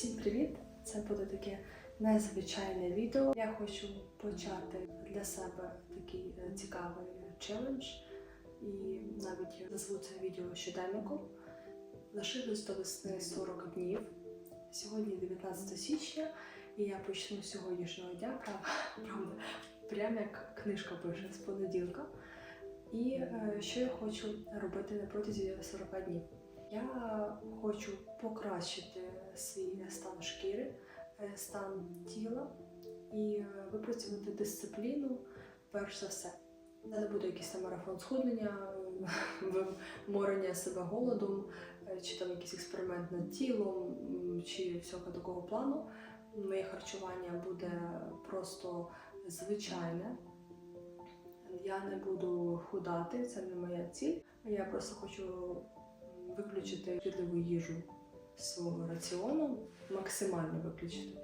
Всім привіт! Це буде таке незвичайне відео. Я хочу почати для себе такий е, цікавий челендж і навіть назву це відео щоденником. Лишилось до весни 40 днів. Сьогодні 19 січня, і я почну з сьогоднішнього дня, правда, прямо як книжка пише з понеділка. І е, що я хочу робити протязі 40 днів? Я хочу покращити свій стан шкіри, е, стан тіла і е, випрацювати дисципліну перш за все. Це не буде якийсь там марафон схуднення, виморення себе голодом, е, чи там якийсь експеримент над тілом, чи всього такого плану. Моє харчування буде просто звичайне. Я не буду худати, це не моя ціль. Я просто хочу виключити шкідливу їжу з свого раціону, максимально виключити.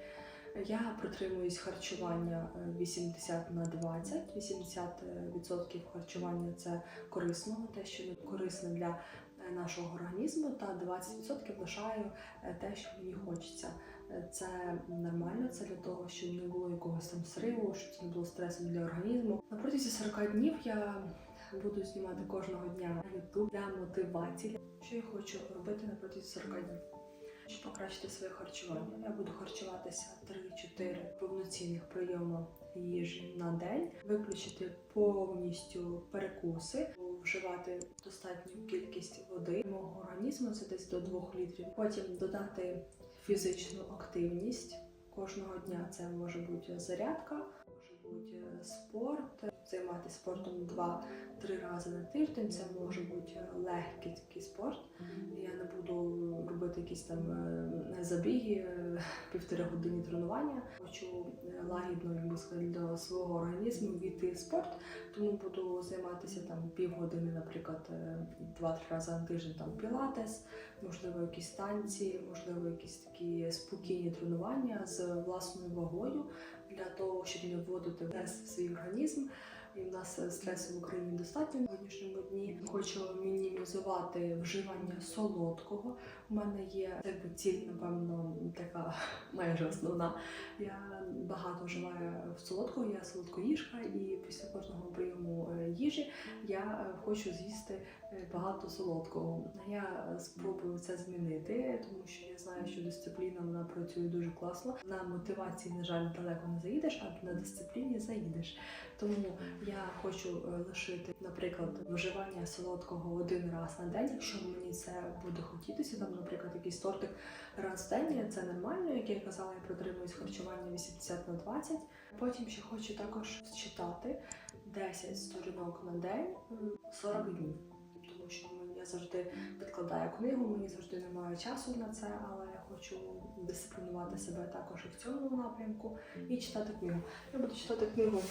Я притримуюсь харчування е, 80 на 20. 80% харчування це корисного, те, що не корисне для е, нашого організму, та 20% лишаю е, те, що мені хочеться. Е, Це нормально, це для того, щоб не було якогось там сриву, щоб це не було стресом для організму. На протязі 40 днів я буду знімати кожного дня YouTube для мотивації. Що я хочу робити на протязі 40 днів? Щоб покращити своє харчування. Я буду харчуватися 3-4 повноцінних прийоми їжі на день, виключити повністю перекуси, вживати достатню кількість води мого організму, це десь до 2 літрів. Потім додати фізичну активність. Кожного дня це може бути зарядка, може бути спорт, займатися спортом 2-3 рази на тиждень. Це може бути легкий такий спорт. Я не буду робити якісь там е, забіги, е, півтори години тренування. Хочу е, лагідно для свого організму війти в спорт, тому буду займатися там півгодини, наприклад, е, два-три рази на тиждень там пілатес, можливо, якісь танці, можливо, якісь такі спокійні тренування з власною вагою для того, щоб не вводити стрес в свій організм. І в нас е, стресу в Україні достатньо в сьогоднішньому дні. Хочу мінімізувати вживання солодкого. У мене є якби ціль, напевно, така майже основна. Я багато вживаю солодкого, я солодкоїжка, і після кожного прийому е, їжі я е, хочу з'їсти е, багато солодкого. Я спробую це змінити, тому що я знаю, що дисципліна вона працює дуже класно. На мотивації, на жаль, далеко не заїдеш, а на дисципліні заїдеш. Тому я хочу лишити, наприклад, вживання солодкого один раз на день, якщо мені це буде хотітися. Там, наприклад, якийсь тортик раз в день, це нормально. Як я казала, я притримуюсь харчування 80 на 20. Потім ще хочу також читати 10 сторінок на день м, 40 днів. Тому що я завжди відкладаю книгу, мені завжди немає часу на це, але я хочу дисциплінувати себе також і в цьому напрямку і читати книгу. Я буду читати книгу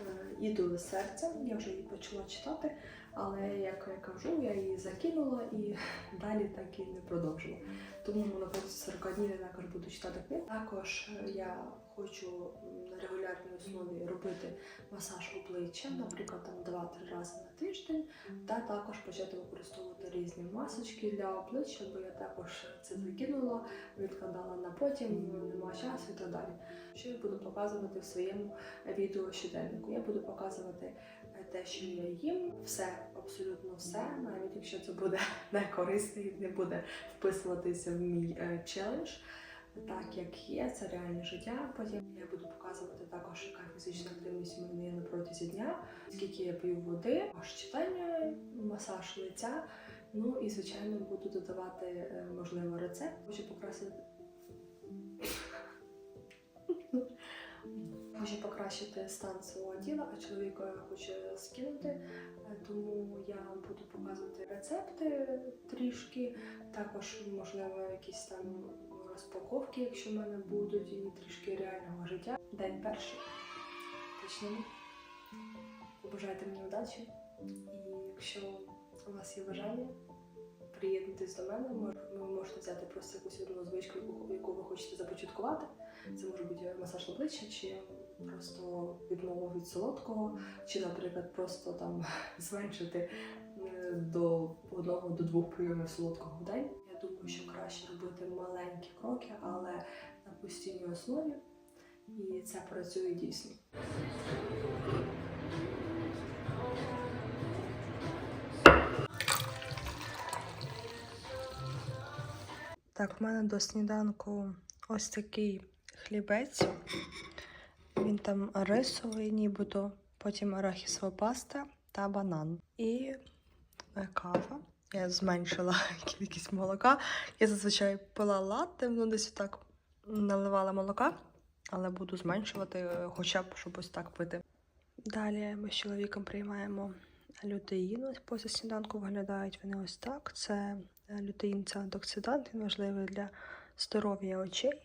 е, «Ідоли серця. Я вже її почала читати, але як я кажу, я її закинула і далі так і не продовжила. Тому на протязі 40 днів я також буду читати книгу. Також е, я хочу на регулярній основі робити масаж обличчя, наприклад, там 2-3 рази на тиждень, та також почати використовувати різні масочки для обличчя, бо я також це закинула, відкладала на потім, нема часу і так далі. Що я буду показувати в своєму відео щоденнику? Я буду показувати е, те, що я їм, все, абсолютно все, навіть якщо це буде не корисно і не буде вписуватися в мій е, челендж. Так як є, це реальне життя. Потім я буду показувати також, яка фізична активність у мене є на протязі дня, скільки я п'ю води, аж читання, масаж лиця. Ну і звичайно буду додавати е, можливо рецепт. Хочу покрасити. Хочу покращити стан свого тіла, а чоловіка хоче скинути, Е, тому я буду показувати рецепти трішки, також можливо якісь там розпаковки, якщо в мене будуть, і трішки реального життя. День перший. Почнемо. Побажайте мені удачі. І якщо у вас є бажання, приєднуйтесь до мене. Ви можете взяти просто якусь одну звичку, яку, ви хочете започаткувати. Це може бути масаж обличчя, чи просто відмова від солодкого, чи, наприклад, просто там зменшити е, до одного до двох прийомів солодкого в день. Я думаю, що краще робити маленькі кроки, але на постійній основі, і це працює дійсно. Так, в мене до сніданку ось такий хлібець. Він там рисовий, нібито, потім арахісова паста та банан. І е, кава. Я зменшила кількість молока. Я зазвичай пила латте, ну десь так наливала молока, але буду зменшувати, е, хоча б щоб ось так пити. Далі ми з чоловіком приймаємо лютеїн. Ось після сніданку виглядають вони ось так. Це лютеїн це антиоксидант, він важливий для здоров'я очей.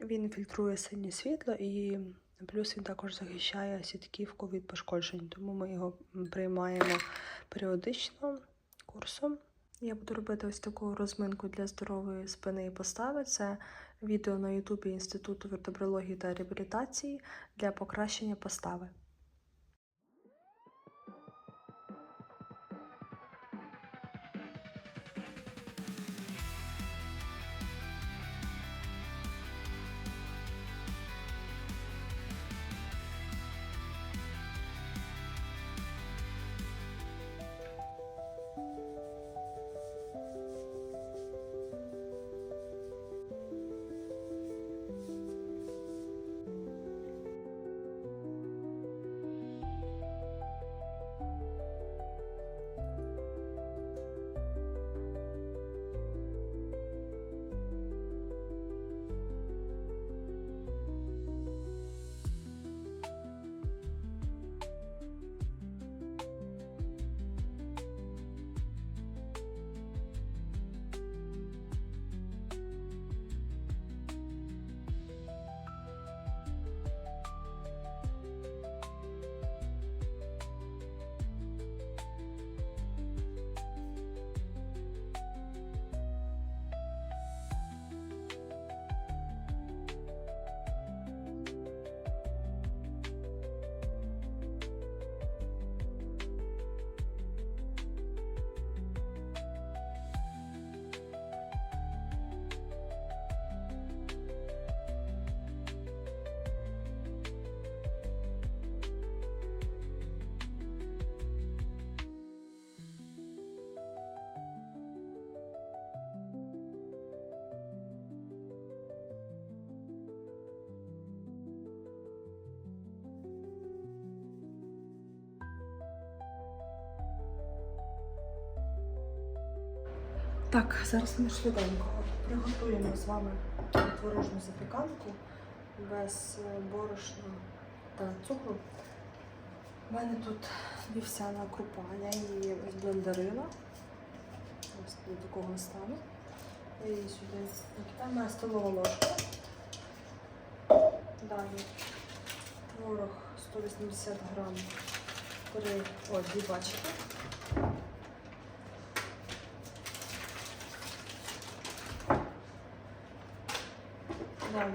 Він фільтрує синє світло і плюс він також захищає сітківку від пошкоджень. Тому ми його приймаємо періодично курсом. Я буду робити ось таку розминку для здорової спини і постави. Це відео на Ютубі Інституту вертебрології та реабілітації для покращення постави. Так, зараз ми швиденько приготуємо з вами творожну запіканку без е, борошна та цукру. У мене тут вівсяна крупа, я її зблендерила. Ось до такого стану. Я її сюди накидаю, моя столова ложка. Далі творог 180 грам, три, о, дві пачки. Далі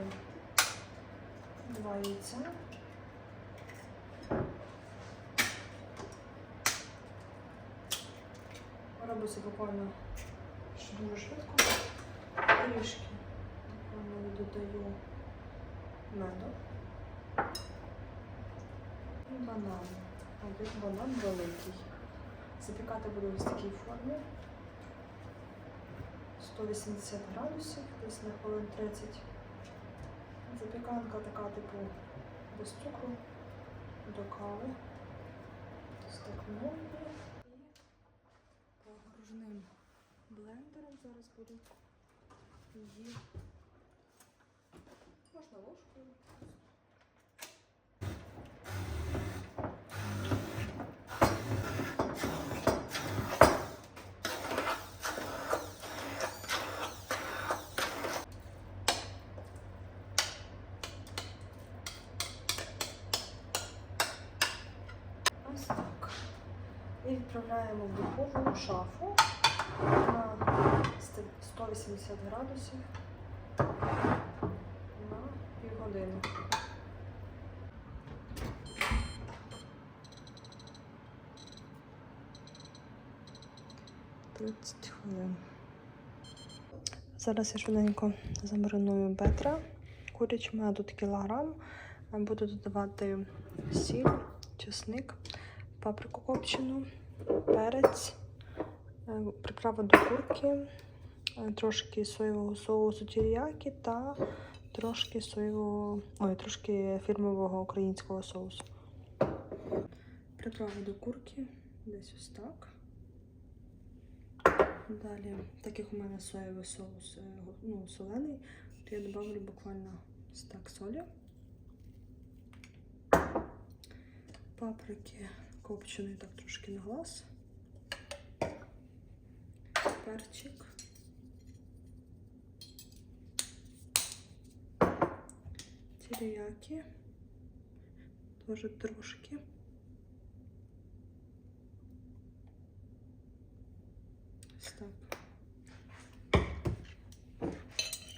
два яйця. Робиться буквально дуже швидко. Трішки буквально додаю меду. І банан. Один банан великий. Запікати буду ось такій формі. 180 градусів, десь на хвилин 30. Запіканка така, типу, без цукру, до кави. Мовлю. І погружним блендером зараз буду її. Можна ложкою. Ось так. І відправляємо в духову шафу на 180 градусів на півгодини. Хвилин. Зараз я швиденько замариную бедра курячим, у мене тут кілограм. Буду додавати сіль, чесник, паприку копчену, перець, е, приправа до курки, е, трошки соєвого соусу тіріякі та трошки соєвого, ой, трошки фірмового українського соусу. Приправа до курки, десь ось так. Далі, так як у мене соєвий соус е, ну, солений, то я додавлю буквально стак солі. Паприки копченої так трошки на глаз. Перчик. Теріякі. Теж трошки. Ось так.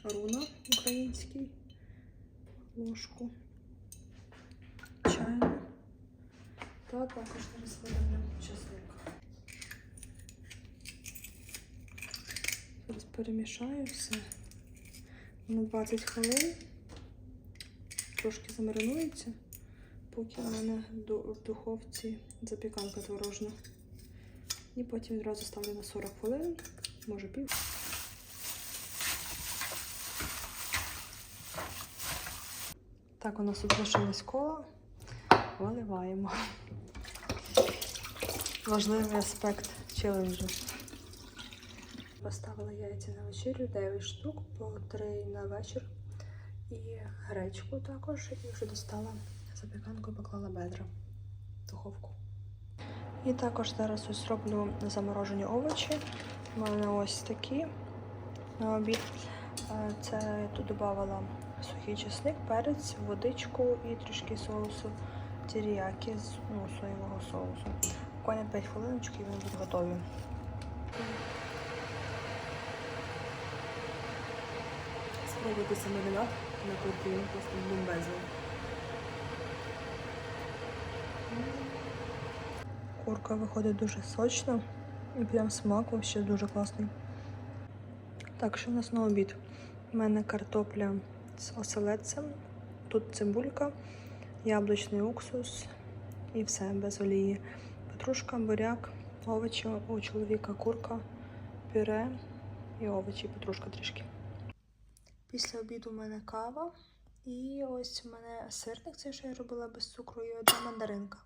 Руна український. Ложку. Та також зараз видавлю чесник. Зараз перемішаю все на 20 хвилин. Трошки замаринується, поки в мене в духовці запіканка творожна. І потім відразу ставлю на 40 хвилин, може пів. Так, у нас тут лишилось коло. Виливаємо. Важливий аспект челенджу. Поставила яйця на вечерю 9 штук, по 3 на вечір. І гречку також. І вже достала запіканку і поклала бедра в духовку. І також зараз ось роблю заморожені овочі. У мене ось такі на обід. Е, Це я тут додавала сухий чесник, перець, водичку і трішки соусу тіріякі з ну, соєвого соусу. Буквально 5 хвилиночок і вони будуть готові. Спробуйте самаринад на курку, просто бомбезний. Курка виходить дуже сочно і прям смак вообще дуже класний. Так, що у нас на обід? У мене картопля з оселедцем, тут цибулька, яблучний уксус і все без олії. Петрушка, буряк, овочі, у чоловіка курка, пюре і овочі, петрушка трішки. Після обіду у мене кава. І ось у мене сирник, це що я робила без цукру, і одна мандаринка.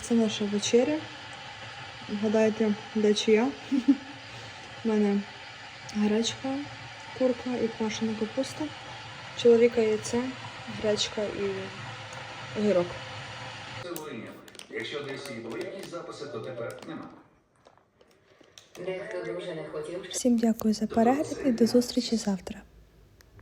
Це наша вечеря. Гадайте, де чия? У мене гречка, курка і квашена капуста. Чоловіка яйце, гречка і огірок. Якщо десь і були якісь записи, то тепер нема. Дехто дуже не хотів, Всім дякую за перегляд і до зустрічі завтра.